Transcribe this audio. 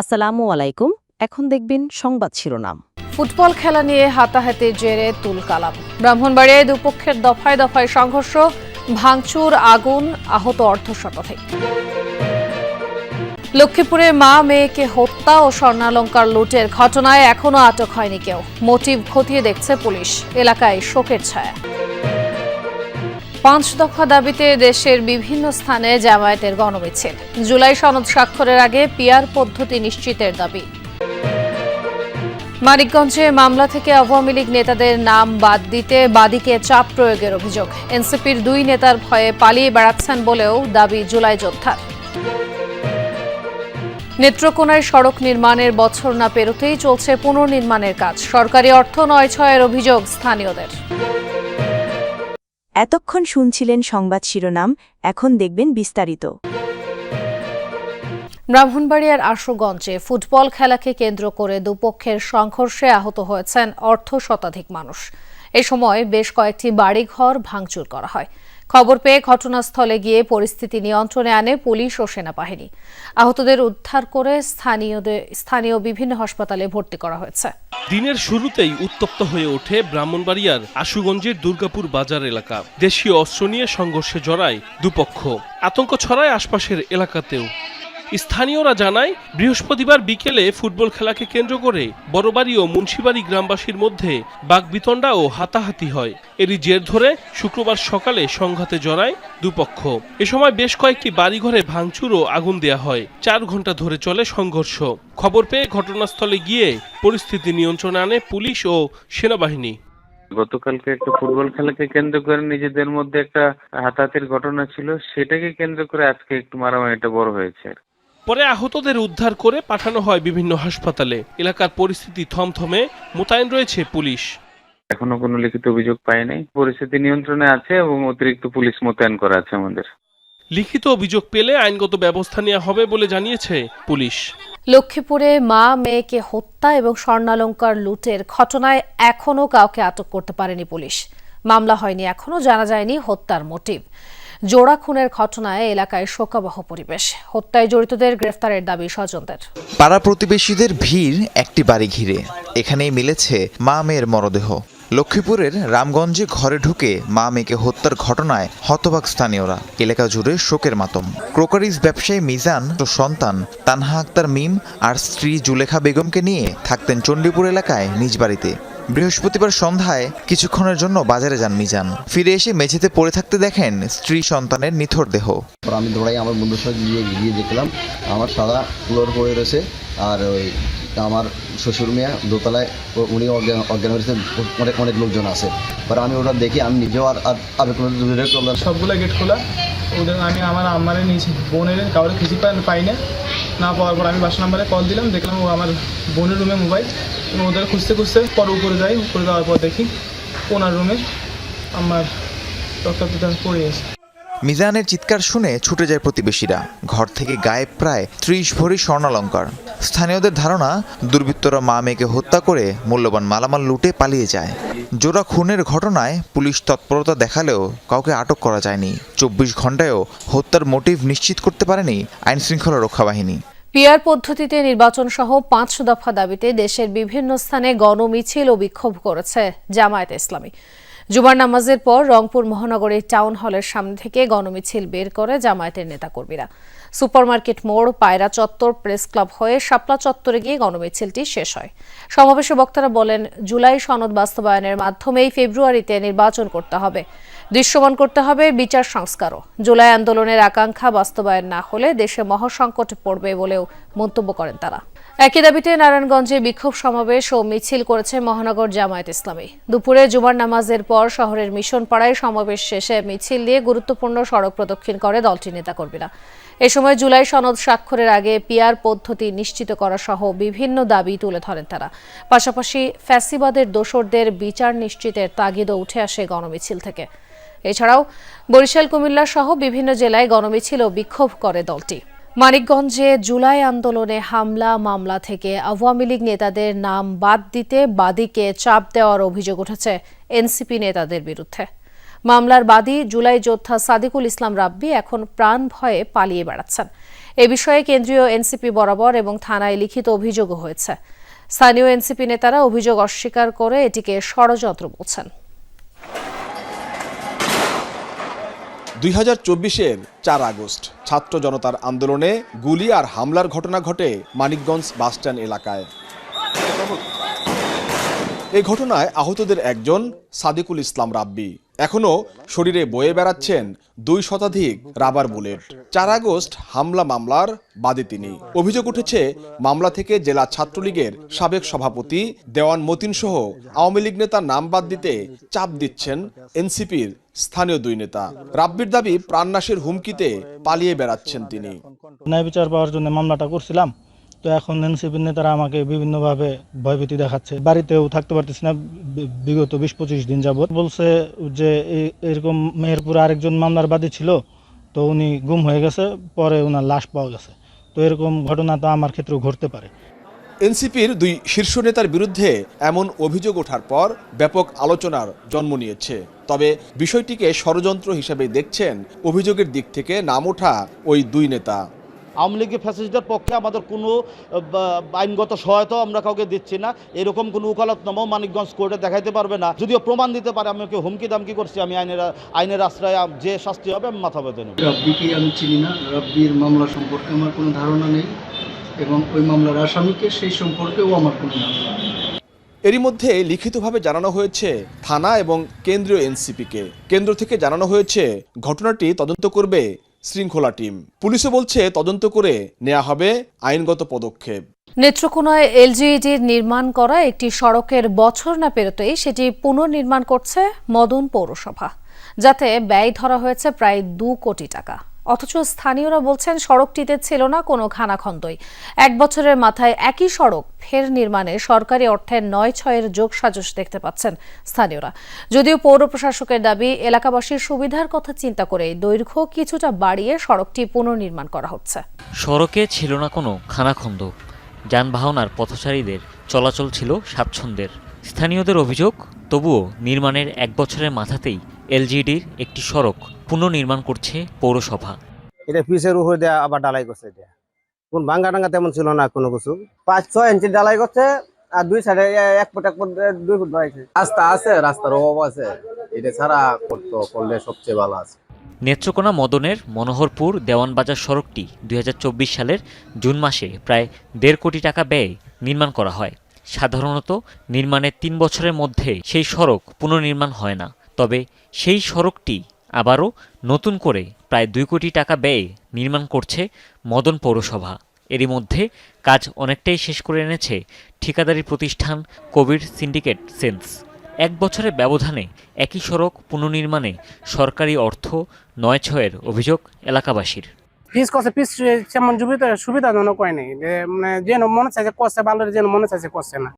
আসসালামু আলাইকুম। এখন দেখবেন সংবাদ শিরোনাম। ফুটবল খেলা নিয়ে হাতাহাতির জেরে তুলকালাম ব্রাহ্মণবাড়িয়ায় দুপক্ষের দফায় দফায় সংঘর্ষ, ভাঙচুর, আগুন, আহত অর্ধশতাধিক। লক্ষ্মীপুরে মা মেয়েকে হত্যা ও স্বর্ণালঙ্কার লুটের ঘটনায় এখনও আটক হয়নি কেউ। মোটিভ খতিয়ে দেখছে পুলিশ। এলাকায় শোকের ছায়া। পাঁচ দফা দাবিতে দেশের বিভিন্ন স্থানে জামায়াতের গণমিছিল। জুলাই সনদ স্বাক্ষরের আগে পিয়ার পদ্ধতি নিশ্চিতের দাবি। মানিকগঞ্জে মামলা থেকে আওয়ামী লীগ নেতাদের নাম বাদ দিতে বাদীকে চাপ প্রয়োগের অভিযোগ। এনসিপির দুই নেতার ভয়ে পালিয়ে বেড়াচ্ছেন বলেও দাবি জুলাই যোদ্ধার। নেত্রকোনায় সড়ক নির্মাণের বছর না পেরোতেই চলছে পুনর্নির্মাণের কাজ। সরকারি অর্থ নয় ছয়ের অভিযোগ স্থানীয়দের। এতক্ষণ শুনছিলেন সংবাদ শিরোনাম, এখন দেখবেন বিস্তারিত। ব্রাহ্মণবাড়িয়ার আশুগঞ্জে ফুটবল খেলাকে কেন্দ্র করে দুপক্ষের সংঘর্ষে আহত হয়েছেন অর্ধ শতাধিক মানুষ। এ সময় বেশ কয়েকটি বাড়িঘর ভাঙচুর করা হয়। খবর পেয়ে ঘটনাস্থলে গিয়ে পরিস্থিতি নিয়ন্ত্রণে আনে পুলিশ ও সেনাবাহিনী। আহতদের উদ্ধার করে স্থানীয় বিভিন্ন হাসপাতালে ভর্তি করা হয়েছে। দিনের শুরুতেই উত্তপ্ত হয়ে ওঠে ব্রাহ্মণবাড়িয়ার আশুগঞ্জের দুর্গাপুর বাজার এলাকা। দেশীয় অস্ত্র নিয়ে সংঘর্ষে জড়ায় দুপক্ষ। আতঙ্ক ছড়ায় আশপাশের এলাকাতেও। স্থানীয়রা জানায়, বৃহস্পতিবার বিকেলে ফুটবল খেলাকে কেন্দ্র করে বড়বাড়ি ও মুন্সিবাড়ি গ্রামবাসীর মধ্যে বাগবিতণ্ডা ও হাতাহাতি হয়। এরই জের ধরে শুক্রবার সকালে সংঘাতে জড়ায় দুপক্ষ। এ সময় বেশ কয়েকটি বাড়িঘরে ভাঙচুর ও আগুন দেয়া হয়। চার ঘণ্টা ধরে চলে সংঘর্ষ। খবর পেয়ে ঘটনাস্থলে গিয়ে পরিস্থিতি নিয়ন্ত্রণে আনে পুলিশ ও সেনাবাহিনী। গতকালকে একটা ফুটবল খেলাকে কেন্দ্র করে নিজেদের মধ্যে একটা হাতাহাতির ঘটনা ছিল। সেটাকে কেন্দ্র করে আজকে একটু মারামারিটা বড় হয়েছে। পরে আহতদের উদ্ধার করে পাঠানো হয় বিভিন্ন হাসপাতালে। এলাকার পরিস্থিতি থমথমে মোতায়েন রয়েছে পুলিশ। এখনও কোনো লিখিত অভিযোগ পাই নাই। পরিস্থিতি নিয়ন্ত্রণে আছে এবং অতিরিক্ত পুলিশ মোতায়েন করা আছে আমাদের। লিখিত অভিযোগ পেলে আইনগত ব্যবস্থা নেওয়া হবে বলে জানিয়েছে পুলিশ। লক্ষ্মীপুরে মা মেয়েকে হত্যা এবং স্বর্ণালঙ্কার লুটের ঘটনায় এখনও কাউকে আটক করতে পারেনি পুলিশ। মামলা হয়নি এখনও জানা যায়নি হত্যার মোটিভ। জোড়া খুনের ঘটনায় এলাকায় শোকাবহ পরিবেশ। হত্যায় জড়িতদের গ্রেফতারের দাবি স্বজনদের। পাড়া প্রতিবেশীদের ভিড় একটি বাড়ি ঘিরে। এখানেই মিলেছে মা মেয়ের মরদেহ। লক্ষ্মীপুরের রামগঞ্জে ঘরে ঢুকে মা মেয়েকে হত্যার ঘটনায় হতবাক স্থানীয়রা। এলাকা জুড়ে শোকের মাতম। ক্রোকারিজ ব্যবসায়ী মিজান ও সন্তান তানহা আক্তার মিম আর স্ত্রী জুলেখা বেগমকে নিয়ে থাকতেন চণ্ডীপুর এলাকায় নিজ বাড়িতে। বৃহস্পতিবার সন্ধ্যায় কিছুক্ষণের জন্য বাজারে যান মিজান। ফিরে এসে মেঝেতে পড়ে থাকতে দেখেন স্ত্রী সন্তানের নিথর দেহ। আমি দৌড়াই আমার বন্ধুর সাথে গিয়ে গিয়ে দেখলাম আমার সাদা ফ্লোর পড়ে রয়েছে আর ওই আমার শ্বশুর মেয়া দোতলায় উনি অজ্ঞান অজ্ঞান হয়েছে অনেক অনেক লোকজন আছে। পর আমি ওটা দেখি আমি নিজেও আর আর আবেগ দূরে চললাম। সবগুলো গেট খোলা ওদের আমি আমার আম্মারে নিয়েছি বোনের কাউরে খুঁজে পাই পাই না। না পাওয়ার পর আমি বাসা নাম্বারে কল দিলাম দেখলাম ও আমার বোনের রুমে মোবাইল এবং ওদের খুঁজতে খুঁজতে পর উপরে যাই, উপরে যাওয়ার পর দেখি ওনার রুমে আমার রক্তাপিতা পড়ে গেছে। মিজানের চিৎকার শুনে ছুটে যায় প্রতিবেশীরা। ঘর থেকে গায়েব প্রায় ত্রিশ ভরি স্বর্ণালঙ্কার। স্থানীয়দের ধারণা, দুর্বৃত্তরা মা মেয়েকে হত্যা করে মূল্যবান মালামাল লুটে পালিয়ে যায়। জোড়া খুনের ঘটনায় পুলিশ তৎপরতা দেখালেও কাউকে আটক করা যায়নি। চব্বিশ ঘন্টায়ও হত্যার মোটিভ নিশ্চিত করতে পারেনি আইনশৃঙ্খলা রক্ষা বাহিনী পিয়ার পদ্ধতিতে নির্বাচন সহ পাঁচ দফা দাবিতে দেশের বিভিন্ন স্থানে গণমিছিল ও বিক্ষোভ করেছে জামায়াতে ইসলামী। জুমার নামাজের পর রংপুর মহানগরীর টাউন হলের সামনে থেকে গণমিছিল বের করে জামায়াতের নেতাকর্মীরা। সুপারমার্কেট মোড়, পায়রা চত্বর, প্রেস ক্লাব হয়ে শাপলা চত্বরে গিয়ে গণমিছিলটি শেষ হয়। সমাবেশে বক্তারা বলেন, জুলাই সনদ বাস্তবায়নের মাধ্যমেই ফেব্রুয়ারিতে নির্বাচন করতে হবে। দৃশ্যমান করতে হবে বিচার সংস্কারও। জুলাই আন্দোলনের আকাঙ্ক্ষা বাস্তবায়ন না হলে দেশে মহাসংকটে পড়বে বলেও মন্তব্য করেন তারা। একই দাবিতে নারায়ণগঞ্জে বিক্ষোভ সমাবেশ ও মিছিল করেছে মহানগর জামায়াত ইসলামী। দুপুরে জুমার নামাজের পর শহরের মিশন পাড়ায় সমাবেশ শেষে মিছিল দিয়ে গুরুত্বপূর্ণ সড়ক প্রদক্ষিণ করে দলটির নেতাকর্মীরা। এ সময় জুলাই সনদ স্বাক্ষরের আগে পিয়ার পদ্ধতি নিশ্চিত করা সহ বিভিন্ন দাবি তুলে ধরেন তারা। পাশাপাশি ফ্যাসিবাদের দোসরদের বিচার নিশ্চিতের তাগিদও উঠে আসে গণমিছিল থেকে। এছাড়াও বরিশাল, কুমিল্লা সহ বিভিন্ন জেলায় গণমিছিল বিক্ষোভ করে দলটি। মানিকগঞ্জে জুলাই আন্দোলনে হামলা মামলা থেকে আওয়ামী লীগ নেতাদের নাম বাদ দিতে বাদীকে চাপ দেওয়ার অভিযোগ উঠেছে এনসিপি নেতাদের বিরুদ্ধে। মামলার বাদী জুলাই যোদ্ধা সাদিকুল ইসলাম রাব্বি এখন প্রাণ ভয়ে পালিয়ে বেড়াচ্ছেন। এ বিষয়ে কেন্দ্রীয় এনসিপি বরাবর এবং থানায় লিখিত অভিযোগও হয়েছে। স্থানীয় এনসিপি নেতারা অভিযোগ অস্বীকার করে এটিকে ষড়যন্ত্র বলছেন। দুই হাজার চব্বিশের চার আগস্ট ছাত্র জনতার আন্দোলনে গুলি আর হামলার ঘটনা ঘটে মানিকগঞ্জ বাসস্ট্যান্ড এলাকায়। এই ঘটনায় আহতদের একজন সাদিকুল ইসলাম রাব্বি। এখনও শরীরে বয়ে বেড়াচ্ছেন দুই শতাধিক রাবার বুলেট। চার আগস্ট হামলা মামলার বাদী তিনি। অভিযোগ উঠেছে, মামলা থেকে জেলা ছাত্রলীগের সাবেক সভাপতি দেওয়ান মতিন সহ আওয়ামী লীগ নেতার নাম বাদ দিতে চাপ দিচ্ছেন এনসিপির স্থানীয় দুই নেতা। রাব্বির দাবি প্রাণনাশের হুমকিতে পালিয়ে বেড়াচ্ছেন তিনি। ন্যায় বিচার পাওয়ার জন্য মামলাটা করছিলাম। তো এখন এনসিপির নেতারা আমাকে বিভিন্নভাবে ভয়ভীতি দেখাচ্ছে। বাড়িতেও থাকতে পারতেছি না বিগত বিশ পঁচিশ দিন যাবত বলছে যে এরকম মেহেরপুরে আরেকজন মামলার বাদী ছিল, তো উনি গুম হয়ে গেছে, পরে ওনার লাশ পাওয়া গেছে। তো এরকম ঘটনা তো আমার ক্ষেত্রেও ঘটতে পারে। এনসিপির দুই শীর্ষ নেতার বিরুদ্ধে এমন অভিযোগ ওঠার পর ব্যাপক আলোচনার জন্ম নিয়েছে। তবে বিষয়টিকে ষড়যন্ত্র হিসেবে দেখছেন অভিযোগের দিক থেকে নাম ওঠা ওই দুই নেতা। আওয়ামী লীগের ফ্যাসিস্টদের পক্ষে আমাদের কোনো বা- আইনগত সহায়তাও আমরা কাউকে দিচ্ছি না। এরকম কোনো উকালতনামাও মানিকগঞ্জ কোর্টে দেখাইতে পারবে না। যদিও প্রমাণ দিতে পারে আমি ওকে হুমকি দামকি করছি আমি আইনের আইনের আশ্রয় যে শাস্তি হবে আমি মাথা পেতে নেব। রাব্বিকে আমি চিনি না রাব্বির মামলা সম্পর্কে আমার কোনো ধারণা নেই এবং ওই মামলার আসামিকে সেই সম্পর্কেও আমার কোনো ধারণা নেই। এরই মধ্যে লিখিতভাবে জানানো হয়েছে থানা এবং কেন্দ্রীয় এনসিপিকে। কেন্দ্র থেকে জানানো হয়েছে ঘটনাটি তদন্ত করবে শৃঙ্খলা টিম। পুলিশও বলছে তদন্ত করে নেওয়া হবে আইনগত পদক্ষেপ। নেত্রকোনায় এলজিইডির নির্মাণ করা একটি সড়কের বছর না পেরোতেই সেটি পুনর্নির্মাণ করছে মদন পৌরসভা। যাতে ব্যয় ধরা হয়েছে প্রায় দু কোটি টাকা। অথচ স্থানীয়রা বলছেন সড়কটিতে ছিল না কোনো খানাখন্দই। এক বছরের মাথায় একই সড়ক ফের নির্মাণে সরকারি অর্থের নয় ছয়ের যোগসাজশ দেখতে পাচ্ছেন স্থানীয়রা। যদিও পৌর প্রশাসকের দাবি, এলাকাবাসীর সুবিধার কথা চিন্তা করে দৈর্ঘ্য কিছুটা বাড়িয়ে সড়কটি পুনর্নির্মাণ করা হচ্ছে। সড়কে ছিল না কোনো খানাখন্দ। যানবাহন আর পথচারীদের চলাচল ছিল স্বাচ্ছন্দ্যের। স্থানীয়দের অভিযোগ তবুও নির্মাণের এক বছরের মাথাতেই এলজিডির একটি সড়ক পুনর্নির্মাণ করছে পৌরসভা। এটা পিসের উপরে দেওয়া আবার ডালাই করছে এটা। কোন ভাঙ্গা টাঙ্গা তেমন ছিল না কোনো কিছু। পাঁচ ছয় ইঞ্চি ডালাই করছে আর দুই সাইডে এক ফুট এক ফুট দুই ফুট বাড়াইছে রাস্তা আছে রাস্তার অভাব আছে। এটা ছাড়া করতো করলে সবচেয়ে ভালো আছে। নেত্রকোনা মদনের মনোহরপুর দেওয়ানবাজার সড়কটি দুই হাজার চব্বিশ সালের জুন মাসে প্রায় দেড় কোটি টাকা ব্যয়ে নির্মাণ করা হয়। সাধারণত নির্মাণের তিন বছরের মধ্যে সেই সড়ক পুনর্নির্মাণ হয় না। তবে সেই সড়কটি আবারও নতুন করে প্রায় দুই কোটি টাকা ব্যয়ে নির্মাণ করছে মদন পৌরসভা। এরই মধ্যে কাজ অনেকটাই শেষ করে এনেছে ঠিকাদারি প্রতিষ্ঠান কোভিড সিন্ডিকেট সেন্স। এক বছরের ব্যবধানে একই সড়ক পুনর্নির্মাণে সরকারি অর্থ নয় ছয়ের অভিযোগ এলাকাবাসীর। পিস কষে পিস সুবিধা সুবিধাজনক হয় নাই। যে মানে যেন মনে চাইছে করছে ভালো যেন মনে চাইছে করছে না।